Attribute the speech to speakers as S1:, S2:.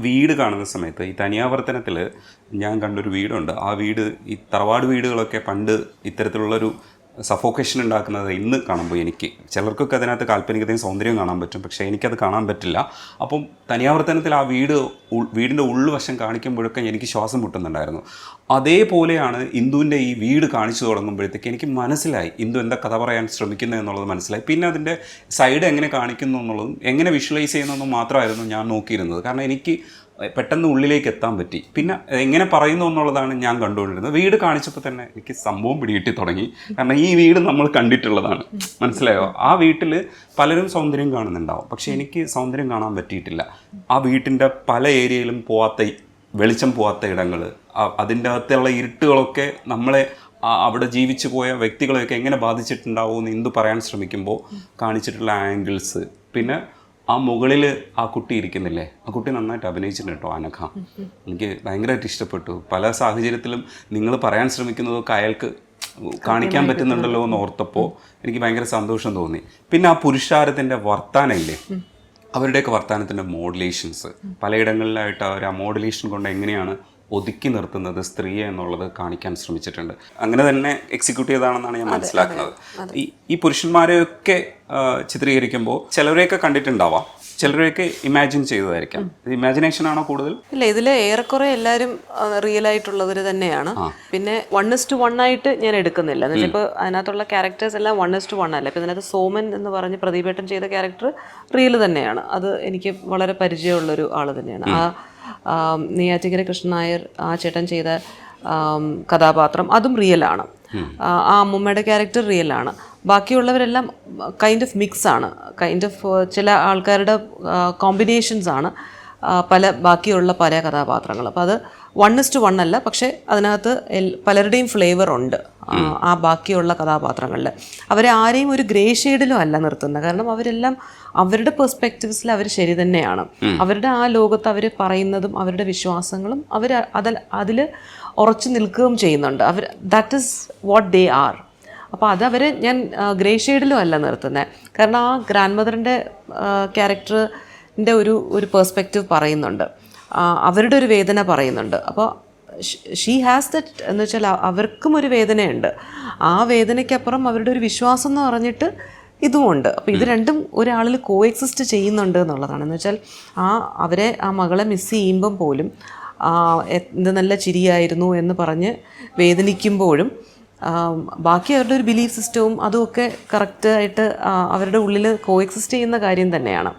S1: വീട് കാണുന്ന സമയത്ത് ഈ തനിയാവർത്തനത്തിൽ ഞാൻ കണ്ടൊരു വീടുണ്ട്. ആ വീട് ഈ തറവാട് വീടുകളൊക്കെ പണ്ട് ഇത്തരത്തിലുള്ളൊരു സഫോക്കേഷൻ ഉണ്ടാക്കുന്നത് ഇന്ന് കാണുമ്പോൾ എനിക്ക്. ചിലർക്കൊക്കെ അതിനകത്ത് കാൽപ്പനികതയും സൗന്ദര്യവും കാണാൻ പറ്റും. പക്ഷേ എനിക്കത് കാണാൻ പറ്റില്ല. അപ്പം തനിയാവർത്തനത്തിൽ ആ വീട് വീടിന്റെ ഉൾവശം കാണിക്കുമ്പോഴൊക്കെ എനിക്ക് ശ്വാസം മുട്ടുന്നുണ്ടായിരുന്നു. അതേപോലെയാണ് ഇന്ദുവിന്റെ ഈ വീട് കാണിച്ചു തുടങ്ങുമ്പോഴത്തേക്ക് എനിക്ക് മനസ്സിലായി. ഇന്ദു എന്താ കഥ പറയാൻ ശ്രമിക്കുന്നത് എന്നുള്ളത് മനസ്സിലായി. പിന്നെ അതിന്റെ സൈഡ് എങ്ങനെ കാണിക്കുന്നു എന്നുള്ളതും എങ്ങനെ വിഷ്വലൈസ് ചെയ്യുന്നതെന്നും മാത്രമായിരുന്നു ഞാൻ നോക്കിയിരുന്നത്. കാരണം എനിക്ക് പെട്ടെന്ന് ഉള്ളിലേക്ക് എത്താൻ പറ്റി. പിന്നെ എങ്ങനെ പറയുന്നു എന്നുള്ളതാണ് ഞാൻ കണ്ടുകൊണ്ടിരുന്നത്. വീട് കാണിച്ചപ്പോൾ തന്നെ എനിക്ക് സംഭവം പിടികിട്ടി തുടങ്ങി. കാരണം ഈ വീട് നമ്മൾ കണ്ടിട്ടുള്ളതാണ്. മനസ്സിലായോ? ആ വീട്ടിൽ പലരും സൗന്ദര്യം കാണുന്നുണ്ടാവും. പക്ഷെ എനിക്ക് സൗന്ദര്യം കാണാൻ പറ്റിയിട്ടില്ല. ആ വീട്ടിന്റെ പല ഏരിയയിലും പോവാത്ത വെളിച്ചം പോവാത്ത ഇടങ്ങൾ അതിന്റെ അകത്തുള്ള ഇരുട്ടുകളൊക്കെ നമ്മളെ അവിടെ ജീവിച്ചു പോയ വ്യക്തികളെയൊക്കെ എങ്ങനെ ബാധിച്ചിട്ടുണ്ടാവും എന്ന് ഇന്ദു പറയാൻ ശ്രമിക്കുമ്പോൾ കാണിച്ചിട്ടുള്ള ആംഗിൾസ് പിന്നെ ആ മുകളിൽ ആ കുട്ടി ഇരിക്കുന്നില്ലേ? ആ കുട്ടി നന്നായിട്ട് അഭിനയിച്ചിട്ടുണ്ട് കേട്ടോ അനഘ എനിക്ക് ഭയങ്കരമായിട്ട് ഇഷ്ടപ്പെട്ടു. പല സാഹചര്യത്തിലും നിങ്ങൾ പറയാൻ ശ്രമിക്കുന്നതൊക്കെ അയാൾക്ക് കാണിക്കാൻ പറ്റുന്നുണ്ടല്ലോ എന്ന് ഓർത്തപ്പോൾ എനിക്ക് ഭയങ്കര സന്തോഷം തോന്നി. പിന്നെ ആ പുരുഷാരത്തിന്റെ വർത്താനമില്ലേ? അവരുടെയൊക്കെ വർത്തമാനത്തിന്റെ മോഡുലേഷൻസ് പലയിടങ്ങളിലായിട്ട് അവർ ആ മോഡുലേഷൻ കൊണ്ട് എങ്ങനെയാണ് ഒതുക്കി നിർത്തുന്നത് സ്ത്രീയെ എന്നുള്ളത് കാണിക്കാൻ ശ്രമിച്ചിട്ടുണ്ട്. അങ്ങനെ തന്നെ എക്സിക്യൂട്ട് ചെയ്താണെന്നാണ് ഞാൻ മനസ്സിലാക്കുന്നത്. ഈ പുരുഷന്മാരെയൊക്കെ ചിത്രീകരിക്കുമ്പോൾ ചിലരെയൊക്കെ കണ്ടിട്ടുണ്ടാവാം. ചിലരെയൊക്കെ ഇമാജിൻ ചെയ്തതായിരിക്കാം. ഇമാജിനേഷൻ ആണോ കൂടുതൽ?
S2: ഇല്ല ഇതിൽ ഏറെക്കുറെ എല്ലാവരും റിയൽ ആയിട്ടുള്ളവർ തന്നെയാണ്. പിന്നെ വൺ ഇസ് ടു വൺ ആയിട്ട് ഞാൻ എടുക്കുന്നില്ല. എന്നുവെച്ചാൽ ഇപ്പോൾ അതിനകത്തുള്ള ക്യാരക്ടേഴ്സ് എല്ലാം വൺ ഇസ് ടു വൺ അല്ല? ഇപ്പം ഇതിനകത്ത് സോമൻ എന്ന് പറഞ്ഞ് പ്രദീപേട്ടൻ ചെയ്ത ക്യാരക്ടർ റിയൽ തന്നെയാണ്. അത് എനിക്ക് വളരെ പരിചയമുള്ളൊരു ആൾ തന്നെയാണ്. ആ ആം, നെയ്യാറ്റിക്കര കൃഷ്ണൻ നായർ ആ ചേട്ടൻ ചെയ്ത കഥാപാത്രം അതും റിയലാണ് ആ ആ അമ്മൂമ്മയുടെ ക്യാരക്ടർ റിയലാണ് ബാക്കിയുള്ളവരെല്ലാം കൈൻഡ് ഓഫ് മിക്സ് ആണ്. കൈൻഡ് ഓഫ് ചില ആൾക്കാരുടെ കോമ്പിനേഷൻസ് ആണ്. പല ബാക്കിയുള്ള പല കഥാപാത്രങ്ങൾ. അപ്പോൾ അത് വൺ ഇസ് വൺ അല്ല പക്ഷേ അതിനകത്ത് എൽ- പലരുടെയും ഫ്ലേവർ ഉണ്ട് ആ, ബാക്കിയുള്ള കഥാപാത്രങ്ങളിൽ. അവരെ ആരെയും ഒരു ഗ്രേ ഷെയ്ഡിലും അല്ല നിർത്തുന്നത്. കാരണം അവരെല്ലാം അവരുടെ പെർസ്പെക്റ്റീവ്സിൽ അവർ ശരി തന്നെയാണ്. അവരുടെ ആ ലോകത്ത് അവർ പറയുന്നതും അവരുടെ വിശ്വാസങ്ങളും അവർ അതിൽ അതിൽ ഉറച്ചു നിൽക്കുകയും ചെയ്യുന്നുണ്ട്. അവർ that is what they are അപ്പോൾ അതവരെ ഞാൻ ഗ്രേ ഷെയ്ഡിലും അല്ല നിർത്തുന്നത് കാരണം ആ ഗ്രാൻഡ് മദറിന്റെ ക്യാരക്ടറിന്റെ ഒരു ഒരു പേഴ്സ്പെക്റ്റീവ് പറയുന്നുണ്ട്. അവരുടെ ഒരു വേദന പറയുന്നുണ്ട്. അപ്പോൾ ഷീ ഹാസ് ദറ്റ് എന്ന് വെച്ചാൽ അവർക്കും ഒരു വേദനയുണ്ട്. ആ വേദനയ്ക്കപ്പുറം അവരുടെ ഒരു വിശ്വാസം എന്ന് പറഞ്ഞിട്ട് ഇതുമുണ്ട് അപ്പോൾ ഇത് രണ്ടും ഒരാളിൽ കോ എക്സിസ്റ്റ് ചെയ്യുന്നുണ്ട് എന്നുള്ളതാണ്. എന്ന് വെച്ചാൽ ആ അവരെ ആ മകളെ മിസ് ചെയ്യുമ്പം പോലും എന്ത് നല്ല ചിരിയായിരുന്നു എന്ന് പറഞ്ഞ് വേദനിക്കുമ്പോഴും ബാക്കി അവരുടെ ഒരു ബിലീഫ് സിസ്റ്റവും അതുമൊക്കെ കറക്റ്റായിട്ട് അവരുടെ ഉള്ളിൽ കോ എക്സിസ്റ്റ് ചെയ്യുന്ന കാര്യം തന്നെയാണ്.